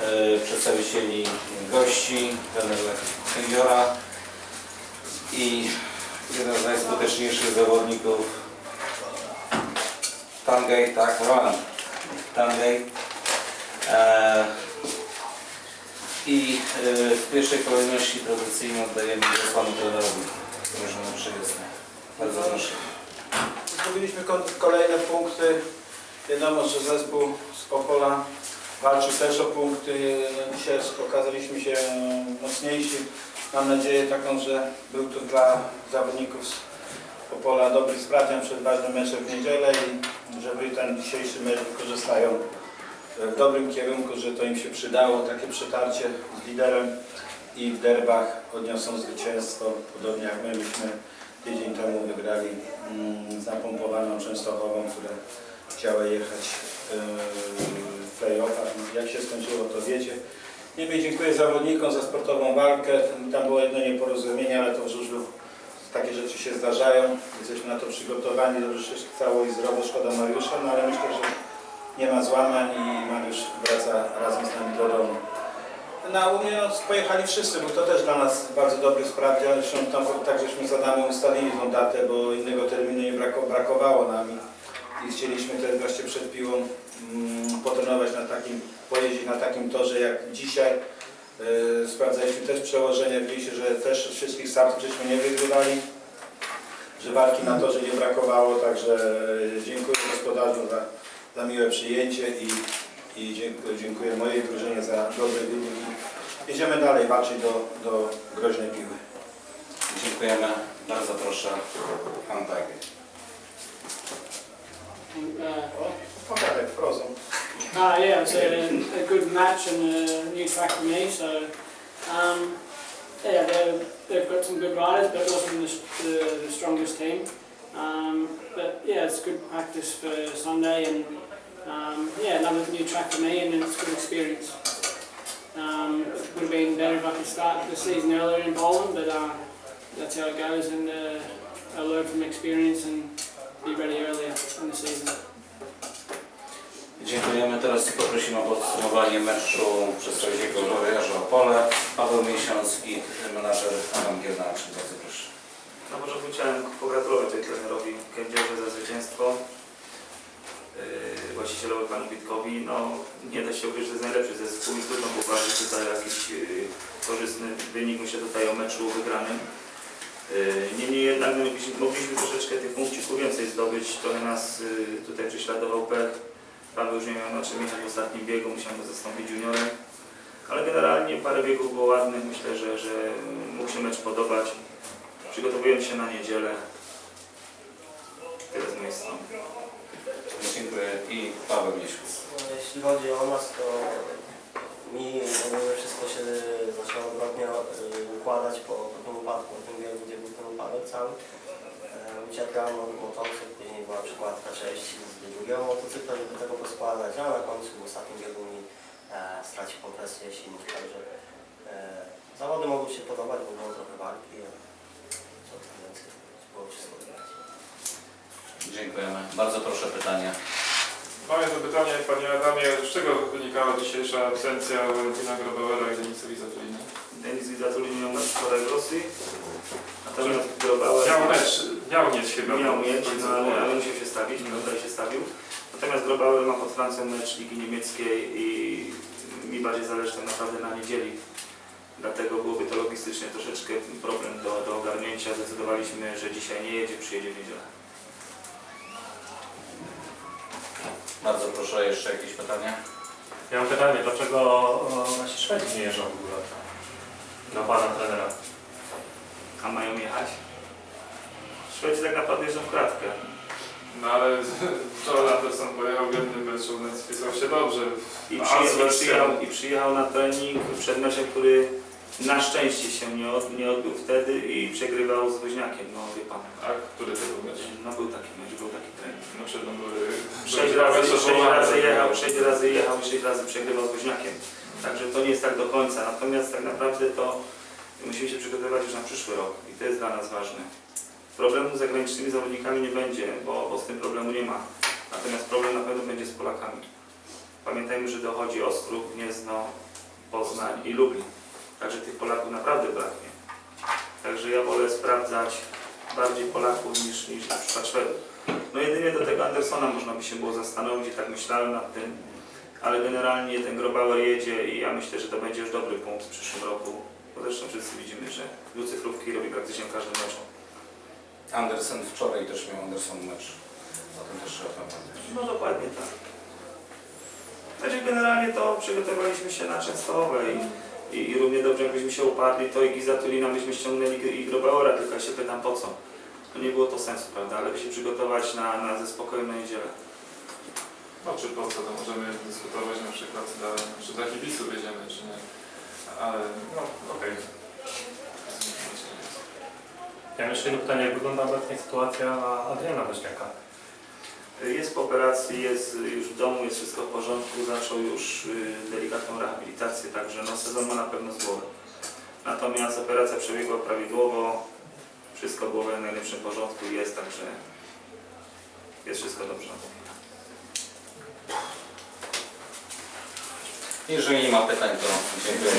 e, przedstawicieli gości, trener sędziora i jeden z najskuteczniejszych zawodników Tangay, tak, Roland Tangay. E, I e, w pierwszej kolejności tradycyjnie oddajemy głos panu trenerowi drużyny przyjezdnej. Bardzo proszę. Zdobyliśmy kon- kolejne punkty. Wiadomo, że zespół z Opola walczył też o punkty. No, Dzisiaj okazaliśmy się mocniejsi. Mam nadzieję taką, że był to dla zawodników z Opola dobry sprawdzian przed ważnym meczem w niedzielę i żeby ten dzisiejszy mecz wykorzystają w dobrym kierunku, że to im się przydało, takie przetarcie z liderem i w derbach odniosą zwycięstwo, podobnie jak my myśmy tydzień temu wygrali mm, z napompowaną Częstochową, która chciała jechać w Jak się skończyło, to wiecie. Niemniej dziękuję zawodnikom za sportową walkę. Tam było jedno nieporozumienie, ale to w żużlu takie rzeczy się zdarzają. Jesteśmy na to przygotowani, dobrze się stało i zdrowo, szkoda Mariusza, no ale myślę, że nie ma złamań i Mariusz wraca razem z nami do domu. Na Unię no, pojechali wszyscy, bo to też dla nas bardzo dobry sprawdzian. Zresztą tam tak żeśmy z Adamem ustalili tą datę, bo innego terminu nie brako, brakowało nam i, chcieliśmy też właśnie przed piłą potrenować na takim, pojeździć na takim torze jak dzisiaj. Yy, sprawdzaliśmy też przełożenie, widzieliście, że też wszystkich startów żeśmy nie wygrywali, że walki na torze nie brakowało, także yy, dziękuję gospodarzom za, za miłe przyjęcie i, i dziękuję, dziękuję mojej drużynie za dobry wynik. I Jedziemy dalej walczyć do, do groźnej piły. Dziękujemy. Bardzo proszę pan Tangay. Uh, Pokażę, prozą. Ah, yeah, it's a, a good match and a new track for me. So, um, yeah, they've got some good riders, but wasn't the, the, the strongest team. Um, but yeah, it's good practice for Sunday, and um, yeah, another new track for me, and it's good experience. Um, it would have been better if I could start the season earlier in Poland, but uh, that's how it goes, and uh, I learn from experience and Teraz poprosimy o podsumowanie meczu przedstawiciela Żołnierza Opole, Paweł Miesiąc i menadżer Adam Giernacz. Bardzo proszę. Na początku chciałem pogratulować tutaj trenerowi Kędzierze za zwycięstwo. Yy, właścicielowi panu Witkowi. No, nie da się ukryć, że jest najlepszy zespół i trudno popatrzeć tutaj jakiś yy, korzystny wynik. Myślę tutaj o meczu wygranym. Yy, Niemniej jednak no, mogliśmy, mogliśmy troszeczkę tych punkcików więcej zdobyć. Trochę nas yy, tutaj prześladował pech. Paweł już nie miał na czym jechać w ostatnim biegu, musiał go zastąpić juniorem. Ale generalnie parę biegów było ładnych. Myślę, że, że mógł się mecz podobać. Przygotowujemy się na niedzielę. Tyle z mojej strony. Dziękuję. I Paweł. No, Jeśli chodzi o nas, to mi ogólnie wszystko się zaczęło odwrotnie y, układać po, po tym upadku, po tym biegu, gdzie był ten upadek cały. Mo- motocykl, później była przykładka części z drugiego motocykla, żeby tego poskładać, a na końcu w ostatnim biegu mi e, stracił kompresję silnik, także e, zawody mogły się podobać, bo było trochę walki, a co tam więcej, było wszystko widać. Dziękujemy. Bardzo proszę pytania. Moje zapytanie, Panie Adamie, z czego wynikała dzisiejsza absencja Valentina Grobauera i Denisa Wizatulina? Mecz wczoraj w Rosji. Natomiast Grobauer Miał mecz, miał mieć chyba. miał mieć, no, ale, ale musiał się stawić, tutaj się stawił. Natomiast Grobauer ma pod Francją mecz Ligi Niemieckiej i mi bardziej zależy tak naprawdę na niedzieli. Dlatego byłoby to logistycznie troszeczkę problem do, do ogarnięcia. Zdecydowaliśmy, że dzisiaj nie jedzie, przyjedzie w niedzielę. Bardzo proszę. Jeszcze jakieś pytania? Ja mam pytanie, dlaczego o, nasi Szwedzi nie jeżdżą w ogóle do pana trenera? A mają jechać? Szwedzi tak naprawdę jeżdżą w kratkę. No ale Joel Anderson pojechał w jednym meczu, spisał się dobrze. I, A przyje, i, przyjechał, I przyjechał na trening przed meczem, który na szczęście się nie, od, nie odbył wtedy i przegrywał z Woźniakiem, no wie pan. A który to był mecz? No był taki mecz, był taki trening. No przed były... Sześć razy, sześć razy jechał, sześć razy jechał i sześć razy przegrywał z Woźniakiem. Także to nie jest tak do końca. Natomiast tak naprawdę to musimy się przygotowywać już na przyszły rok i to jest dla nas ważne. Problemu z zagranicznymi zawodnikami nie będzie, bo, bo z tym problemu nie ma. Natomiast problem na pewno będzie z Polakami. Pamiętajmy, że dochodzi Ostrów, Gniezno, Poznań i Lublin. Także tych Polaków naprawdę braknie. Także ja wolę sprawdzać bardziej Polaków niż, niż na przykład Szwedów. No jedynie do tego Andersona można by się było zastanowić i tak myślałem nad tym, ale generalnie ten Grobauer jedzie i ja myślę, że to będzie już dobry punkt w przyszłym roku. Bo zresztą wszyscy widzimy, że dwucyfrówki robi praktycznie w każdym meczu. Andersen wczoraj też miał Anderson mecz. O tym też trzeba pamiętać. No dokładnie tak. Znaczy generalnie to przygotowaliśmy się na Częstochowę i, i, i równie dobrze jakbyśmy się uparli, to i Giza Tulina byśmy ściągnęli i Grobauera, tylko ja się pytam po co. No nie było to sensu, prawda, ale by się przygotować na, na ze spokojem na niedzielę. No czy po co, to możemy dyskutować na przykład, dla, czy dla kibiców jedziemy, czy nie. Ale no okej. Ja mam jeszcze jedno pytanie, jak wygląda obecnie sytuacja Adriana Woźniaka? Jest po operacji, jest już w domu, jest wszystko w porządku, zaczął już y, delikatną rehabilitację, także no, sezon ma na pewno z głowy. Natomiast operacja przebiegła prawidłowo, wszystko było w najlepszym porządku i jest, także jest wszystko dobrze. Jeżeli nie ma pytań, to dziękuję.